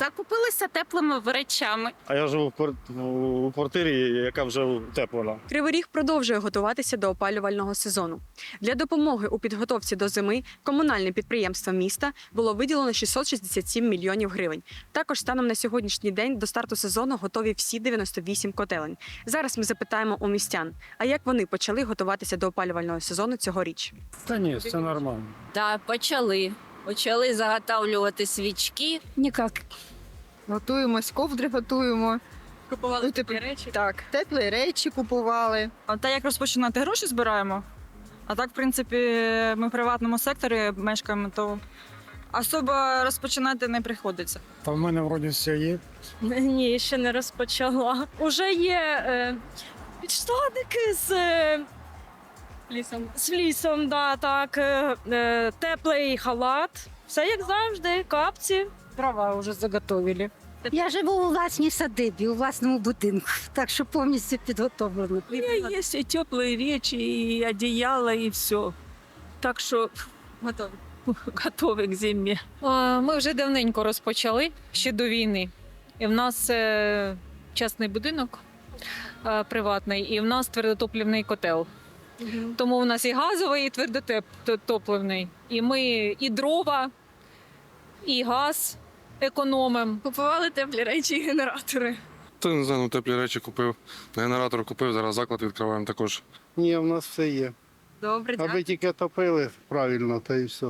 Закупилися теплими речами. А я живу в у квартирі, яка вже утеплена. Кривий Ріг продовжує готуватися до опалювального сезону. Для допомоги у підготовці до зими комунальне підприємство міста було виділено 667 мільйонів гривень. Також станом на сьогоднішній день до старту сезону готові всі 98 котелень. Зараз ми запитаємо у містян, а як вони почали готуватися до опалювального сезону цьогоріч. Та ні, це нормально. Да, почали. Почали заготовлювати свічки. Ніяк. Готуємось, ковдри готуємо. Купували Ну, типу, речі. Так, теплі речі купували. А та як розпочинати гроші збираємо. А так, в принципі, ми в приватному секторі мешкаємо, то особо розпочинати не приходиться. Та в мене вроді все є. Ні, ще не розпочала. Уже є е, підштанники з, е, Лісом. з лісом, да, так, е, е, теплий халат. Все як завжди, капці. Дрова вже заготовили. Я живу у власній садибі, у власному будинку, так що повністю підготовлено. У меня есть и теплые речи, и одеяло, и все. Так що Готові. готові к зимі. Ми вже давненько розпочали ще до війни. І в нас е, частний будинок приватний, і в нас твердотопливний котел. Тому у нас і газовий, і твердотопливний. І ми і дрова, і газ економимо. Купували теплі речі і генератори. Та не знаю, ну, теплі речі купив. Генератор купив, зараз заклад відкриваємо також. Ні, в нас все є. Добре, Аби тільки топили правильно, та і все.